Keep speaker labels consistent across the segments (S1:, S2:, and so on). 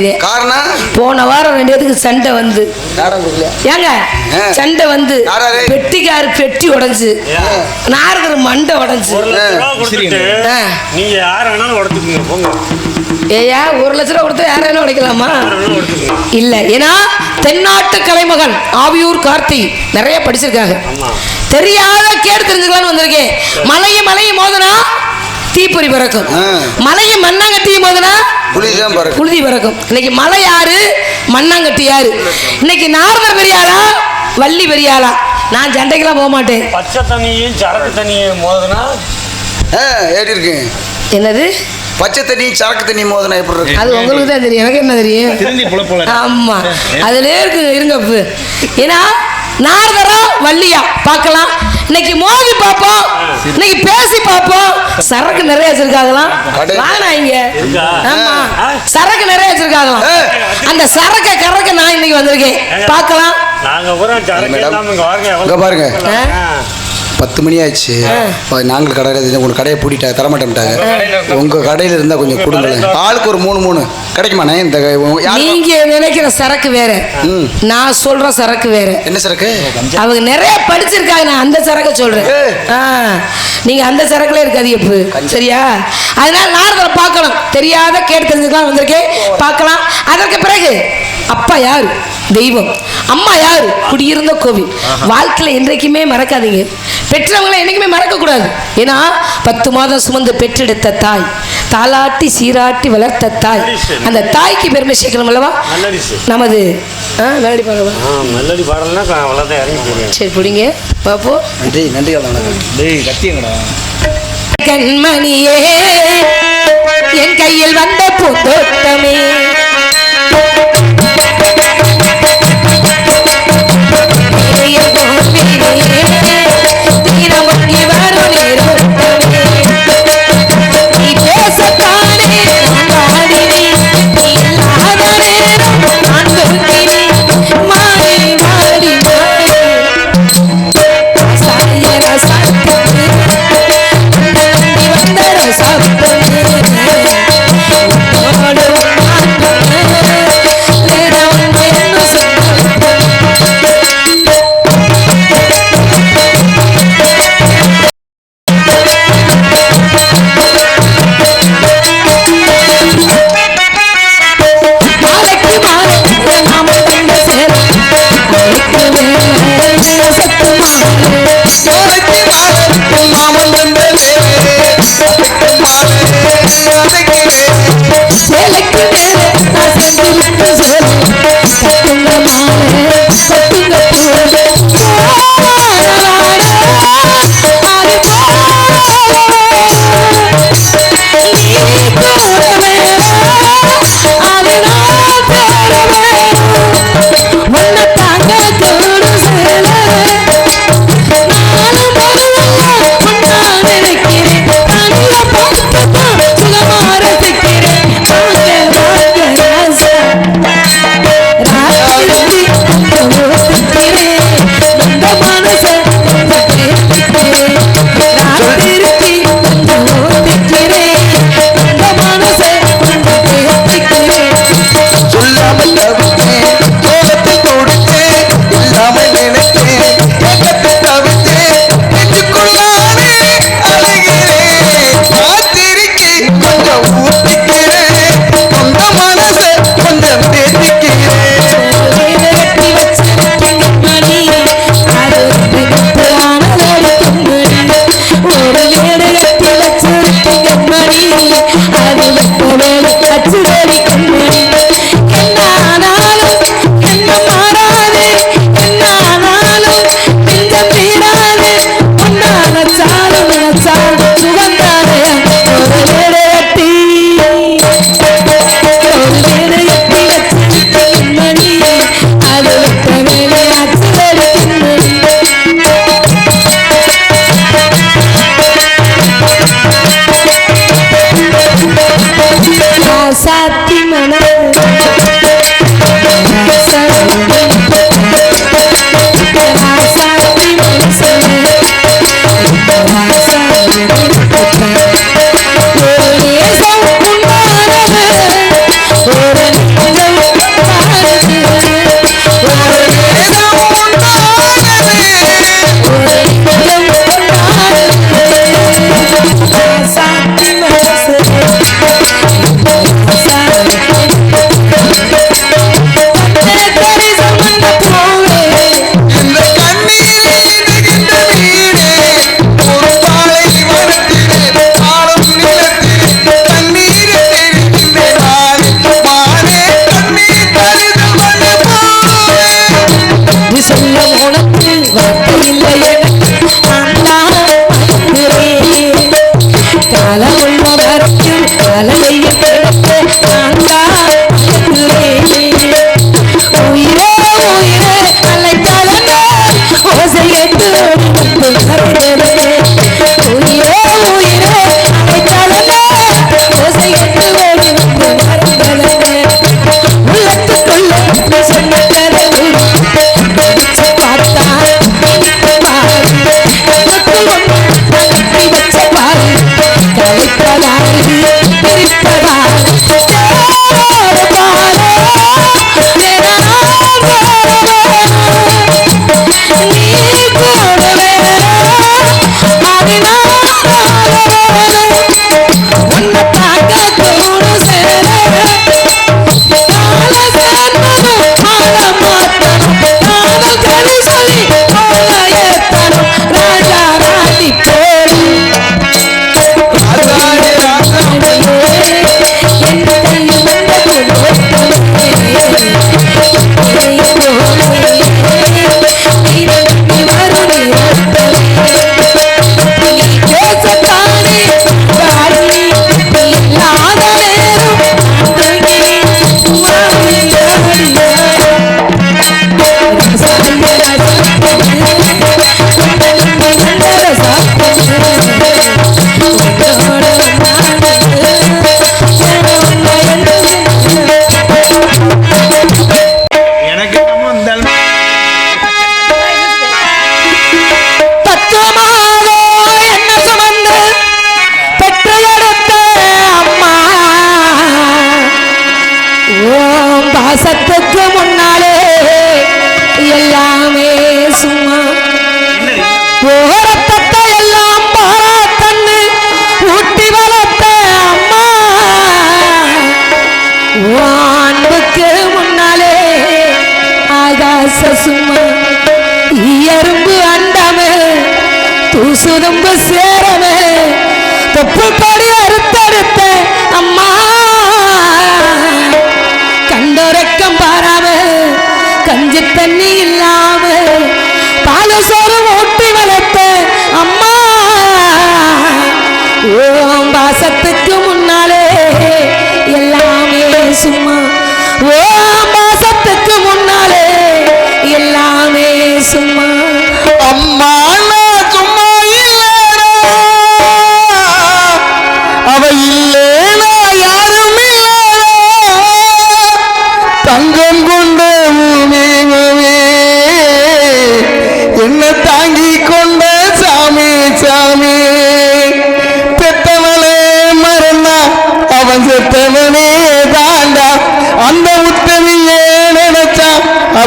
S1: இதே
S2: காரணம்?
S1: போன வாரம் ரெண்டு பேத்துக்கு சண்டை வந்து. ஏங்க. சண்டை வந்து? பெட்டிக்காரு பெட்டி உடைஞ்சு நாரதர் மண்டை உடைஞ்சு.
S3: நீங்க யார வேணாலும் உடச்சுக்குங்க போங்க.
S1: ஏயா ஒரு லட்ச ரூபா கொடுத்து யாரையும் உடைக்கலாமா? இல்ல. ஏன்னா தென்னாட்டு கலைமகன் ஆவியூர் கார்த்தி நிறைய படிச்சிருக்காங்க. தெரியாத கேடு தெரிஞ்சுக்கலாம்னு வந்திருக்கேன். மலையும் மலையும் மோதனா தீப்பொறி பறக்கும். மலையும் மண்ணாங்கட்டியும்
S2: பாரு
S1: புழுதி பறக்கும். இன்னைக்கு மலை யாரு? மண்ணாங்கட்டி யாரு? இன்னைக்கு நாரதர் பெரியாளா? வள்ளி பெரியாளா? நான் சண்டைக்கெல்லாம் போக மாட்டேன்.
S3: பச்சை தண்ணியும் சரக்கு தண்ணியும் மோதுனா?
S2: இருக்கு
S1: என்னது?
S2: பச்சை தண்ணி சரக்கு தண்ணி மோதனா எப்படி இருக்கு?
S1: அது உங்களுக்கு தான் தெரியும். எனக்கு என்ன தெரியும்?
S4: திருந்தி புல போல
S1: ஆமா. அதுல இருக்கு இருங்க அப்பு. ஏன்னா நாரதரா வள்ளியா. பார்க்கலாம். இன்னைக்கு மோதி பார்ப்போம். இன்னைக்கு பேசி பார்ப்போம். சரக்கு நிறைய வச்சிருக்காங்களாம்.
S2: கடை.
S1: வாங்க இங்க? ஆமா. சரக்கு நிறைய வச்சிருக்காங்களாம். அந்த சரக்க கறக்க நான் இன்னைக்கு வந்திருக்கேன். பார்க்கலாம்.
S3: நாங்க
S2: பாருங்க. பத்து மணி இப்ப நாங்கள் கடையில் உங்க கடையை பூட்டிட்டாங்க தரமாட்டேன்ட்டாங்க. உங்க கடையில இருந்தா கொஞ்சம் கொடுங்களேன். ஆளுக்கு ஒரு மூணு மூணு. கிடைக்குமாண்ணே இந்த யார்?
S1: நீங்க நினைக்கிற சரக்கு வேற. நான் சொல்ற சரக்கு வேற.
S2: என்ன சரக்கு?
S1: அவங்க நிறைய படிச்சிருக்காங்க நான் அந்த சரக்க சொல்றேன்.
S2: ஏய்.
S1: ஆ, நீங்க அந்த சரக்குல இருக்காது எப்ப சரியா? அதனால நாரதரை பார்க்கணும். தெரியாத கேட்டு தெரிஞ்சுக்கலாம் வந்திருக்கேன். பார்க்கலாம். அதற்கு பிறகு அப்பா யாரு? தெய்வம். அம்மா யாரு? குடியிருந்த கோவில். வாழ்க்கையில என்றைக்குமே மறக்காதீங்க. பெற்றவங்களை என்னைக்குமே மறக்க கூடாது ஏன்னா பத்து மாதம் சுமந்து பெற்றெடுத்த தாய் தாலாட்டி சீராட்டி வளர்த்த தாய். அந்த தாய்க்கு பெருமை சேர்க்கணும் அல்லவா? நமது
S3: இறங்கி போடுவேன்
S1: சரி பிடிங்க. பாப்போம்.
S2: நன்றி நன்றி
S4: கத்தியங்கடா
S1: கண்மணியே என் கையில் வந்த பூந்தோட்டமே.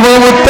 S1: ಶ್ರಮವು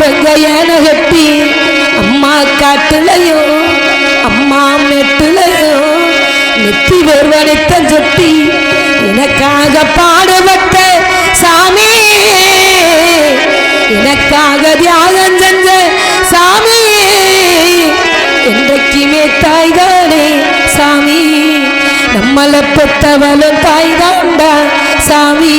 S1: உறங்க ஏனகத்தி அம்மா
S2: காட்டுலையோ அம்மா மெட்டுலையோ நெத்தி ஒருவனை தஞ்சத்தி எனக்காக பாடுபட்ட சாமி. எனக்காக தியாகம் செஞ்ச சாமி. என்றைக்குமே தாய்தானே சாமி. நம்மளை பெற்றவளும் தாய்தான்டா சாமி.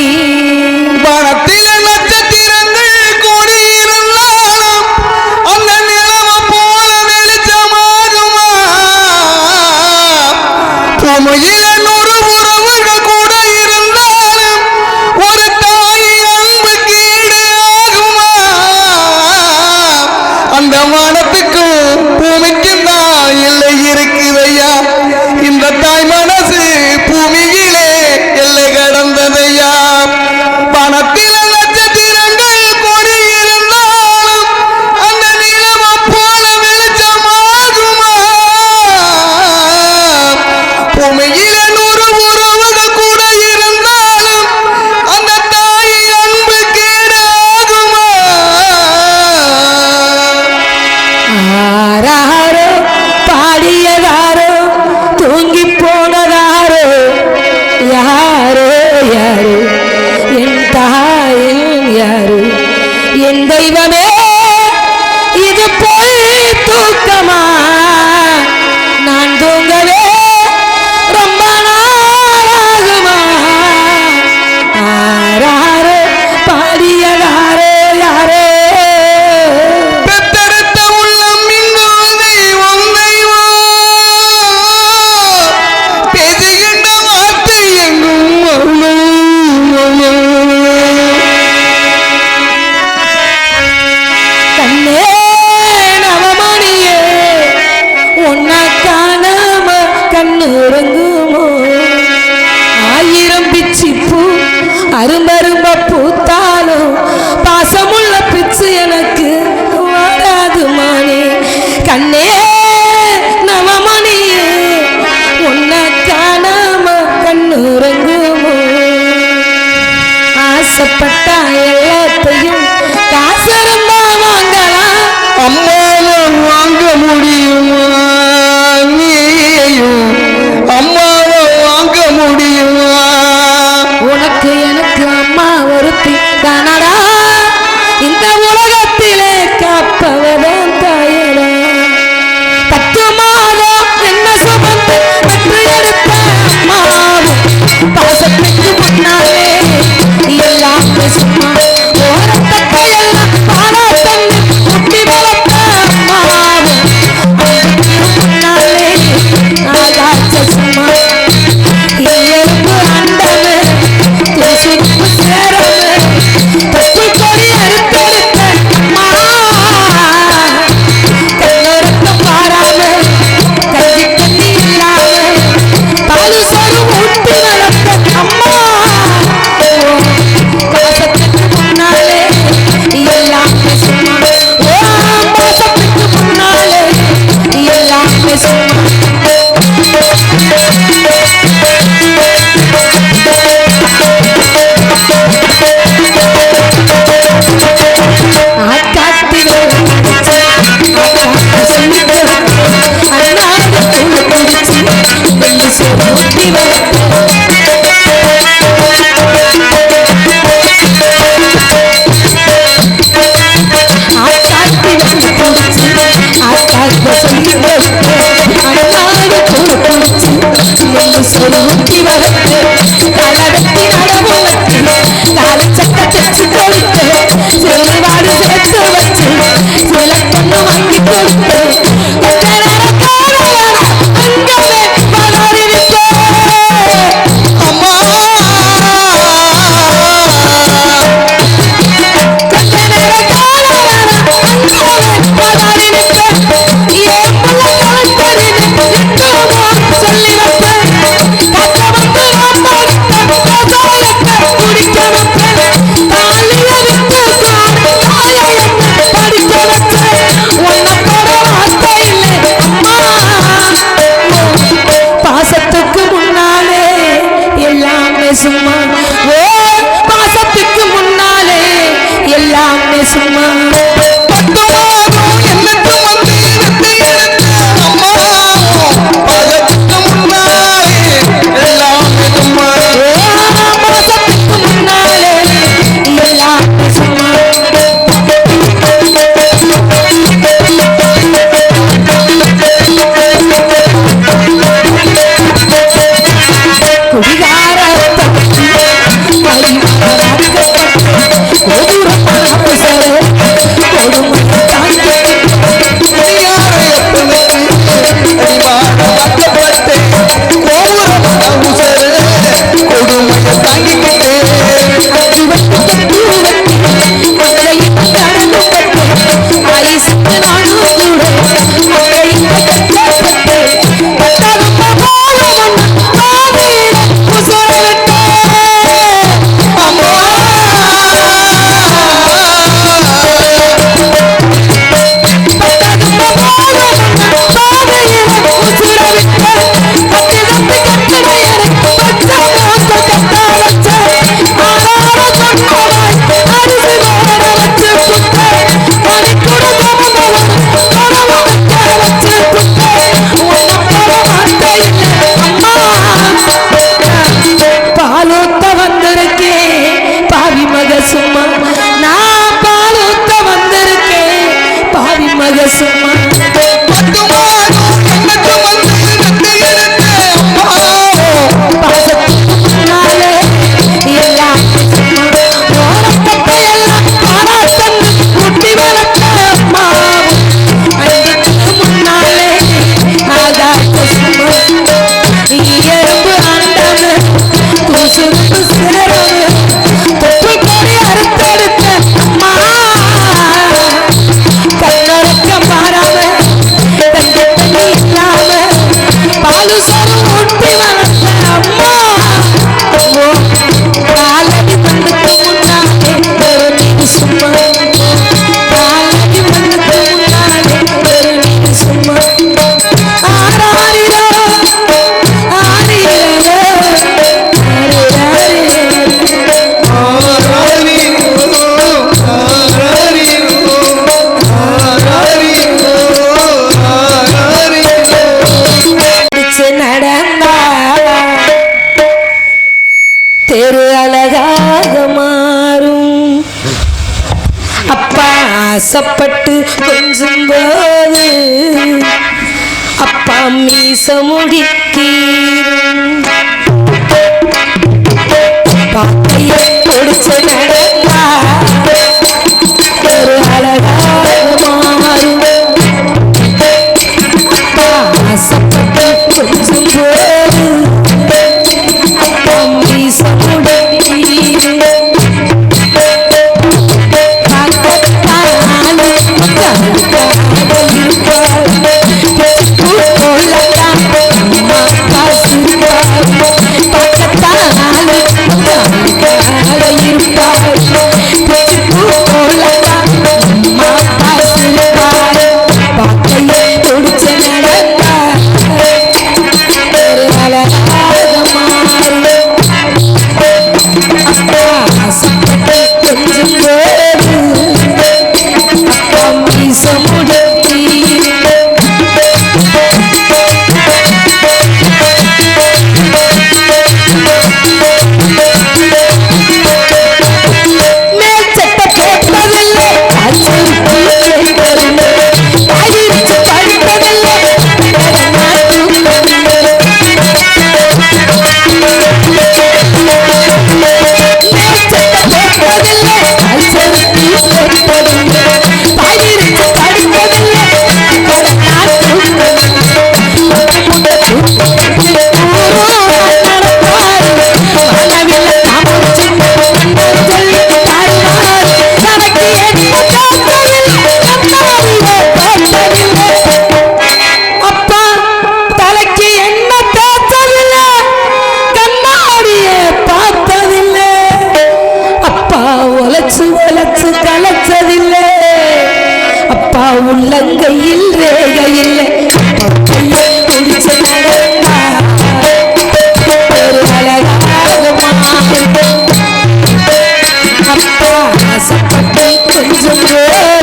S1: ஆசைப்பட்டேன் கொஞ்சம்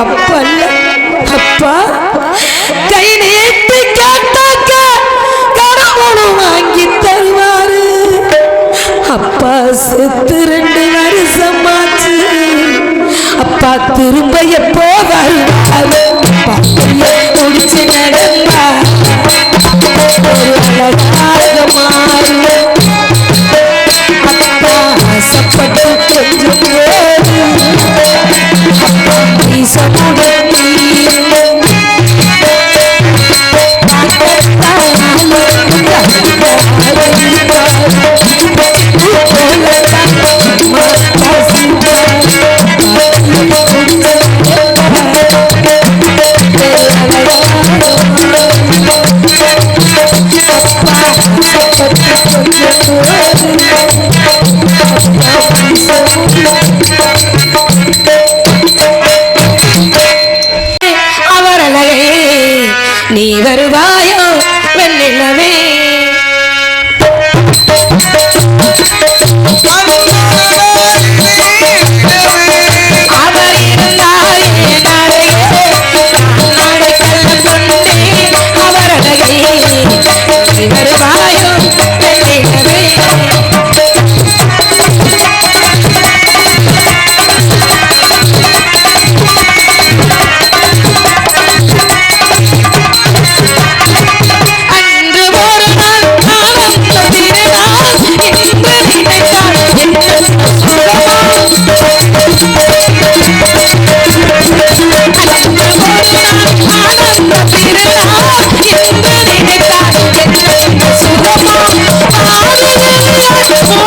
S1: அப்பா அப்பா கை நீட்டி கேட்டாக்க வாங்கி தருவாரு. அப்பா செத்து ரெண்டு வருஷமாச்சு அப்பா திரும்ப எப்போ வருவாரு? முடிச்சு நடப்பா.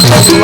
S1: Hey!